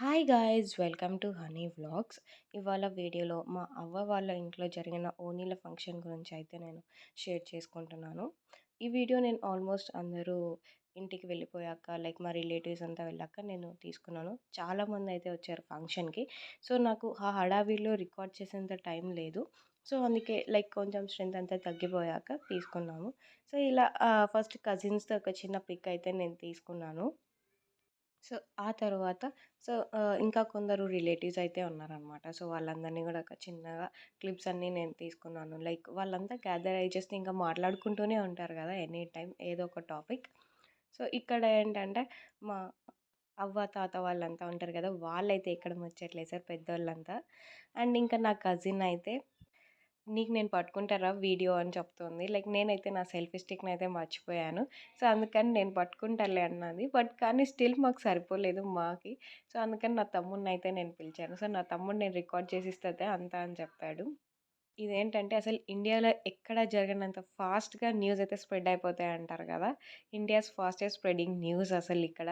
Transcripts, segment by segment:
Hi guys welcome to Honey vlogs ఇవాళ వీడియోలో మా అవ్వ వాళ్ళ ఇంట్లో జరిగిన ఓనీల ఫంక్షన్ గురించి అయితే నేను షేర్ చేసుకుంటున్నాను. ఈ వీడియో నేను ఆల్మోస్ట్ అందరూ ఇంటికి వెళ్ళిపోయాక లైక్ మా రిలేటివ్స్ అంతా వెళ్ళాక నేను తీసుకున్నాను. చాలామంది అయితే వచ్చారు ఫంక్షన్కి సో నాకు ఆ హడావిడిలో రికార్డ్ చేసేంత టైం లేదు. సో అందుకే లైక్ కొంచెం స్ట్రెంత్ అంతా తగ్గిపోయాక తీసుకున్నాము సో ఇలా ఫస్ట్ కజిన్స్తో ఒక చిన్న పిక్ అయితే నేను తీసుకున్నాను. సో ఆ తర్వాత సో ఇంకా కొందరు రిలేటివ్స్ అయితే ఉన్నారనమాట. సో వాళ్ళందరినీ కూడా ఒక చిన్నగా క్లిప్స్ అన్నీ నేను తీసుకున్నాను. లైక్ వాళ్ళంతా గ్యాదర్ అయ్యి జస్ట్ ఇంకా మాట్లాడుకుంటూనే ఉంటారు కదా ఎనీ టైం ఏదో ఒక టాపిక్. సో ఇక్కడ ఏంటంటే మా అవ్వ తాత వాళ్ళంతా ఉంటారు కదా వాళ్ళైతే ఎక్కడ ముచ్చట్లేదు సార్ పెద్దోళ్ళంతా. అండ్ ఇంకా నా కజిన్ అయితే నీకు నేను పట్టుకుంటారా వీడియో అని చెప్తుంది. లైక్ నేనైతే నా సెల్ఫీ స్టిక్ని అయితే మర్చిపోయాను. సో అందుకని నేను పట్టుకుంటాలే అన్నది. బట్ కానీ స్టిల్ మాకు సరిపోలేదు మాకి. సో అందుకని నా తమ్ముడిని అయితే నేను పిలిచాను. సో నా తమ్ముడు నేను రికార్డ్ చేసి ఇస్తే అంతా అని చెప్పాడు. ఇదేంటంటే అసలు ఇండియాలో ఎక్కడ జరిగినంత ఫాస్ట్గా న్యూస్ అయితే స్ప్రెడ్ అయిపోతాయి అంటారు కదా. ఇండియాస్ ఫాస్టెస్ట్ స్ప్రెడింగ్ న్యూస్ అసలు ఇక్కడ.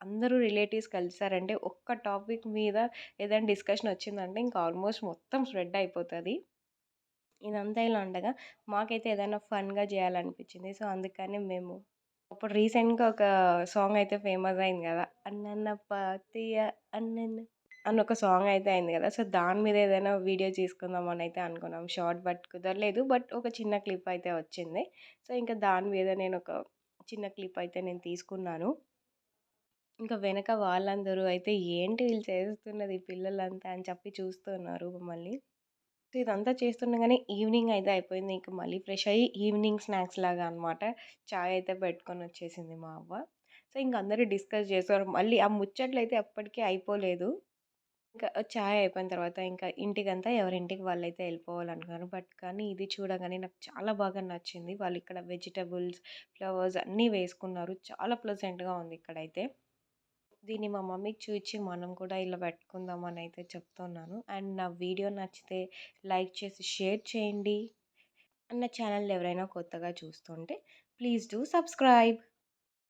అందరూ రిలేటివ్స్ కలిసారంటే ఒక్క టాపిక్ మీద ఏదైనా డిస్కషన్ వచ్చిందంటే ఇంకా ఆల్మోస్ట్ మొత్తం స్ప్రెడ్ అయిపోతుంది. ఇదంతా ఇలా ఉండగా మాకైతే ఏదైనా ఫన్గా చేయాలనిపించింది. సో అందుకని మేము ఇప్పుడు రీసెంట్గా ఒక సాంగ్ అయితే ఫేమస్ అయింది కదా అన్నన్న పాతీయ అన్నన్న అని ఒక సాంగ్ అయితే అయింది కదా. సో దాని మీద ఏదైనా వీడియో తీసుకుందాం అని అయితే అనుకున్నాం. షార్ట్ బట్ కుదరలేదు బట్ ఒక చిన్న క్లిప్ అయితే వచ్చింది. సో ఇంకా దాని మీద నేను ఒక చిన్న క్లిప్ అయితే నేను తీసుకున్నాను. ఇంకా వెనక వాళ్ళందరూ అయితే ఏంటి వీళ్ళు చేస్తున్నది పిల్లలంతా అని చెప్పి చూస్తున్నారు మమ్మల్ని సో ఇదంతా చేస్తుండగానే ఈవినింగ్ అయితే అయిపోయింది. ఇంకా మళ్ళీ ఫ్రెష్ అయ్యి ఈవినింగ్ స్నాక్స్ లాగా అనమాట చాయ్ అయితే పెట్టుకొని వచ్చేసింది మా అవ్వ. సో ఇంక అందరూ డిస్కస్ చేశారు. మళ్ళీ ఆ ముచ్చట్లు అయితే ఎప్పటికీ అయిపోలేదు. ఇంకా చాయ్ అయిపోయిన తర్వాత ఇంకా ఇంటికంతా ఎవరింటికి వాళ్ళైతే వెళ్ళిపోవాలనుకున్నారు. బట్ కానీ ఇది చూడగానే నాకు చాలా బాగా నచ్చింది. వాళ్ళు ఇక్కడ వెజిటబుల్స్ ఫ్లవర్స్ అన్నీ వేసుకున్నారు. చాలా ప్లెజెంట్గా ఉంది ఇక్కడైతే. దీన్ని మా మమ్మీకి చూపించి మనం కూడా ఇలా పెట్టుకుందామని అయితే చెప్తున్నాను. అండ్ నా వీడియో నచ్చితే లైక్ చేసి షేర్ చేయండి. అన్న ఛానల్ ఎవరైనా కొత్తగా చూస్తుంటే ప్లీజ్ డూ సబ్స్క్రైబ్.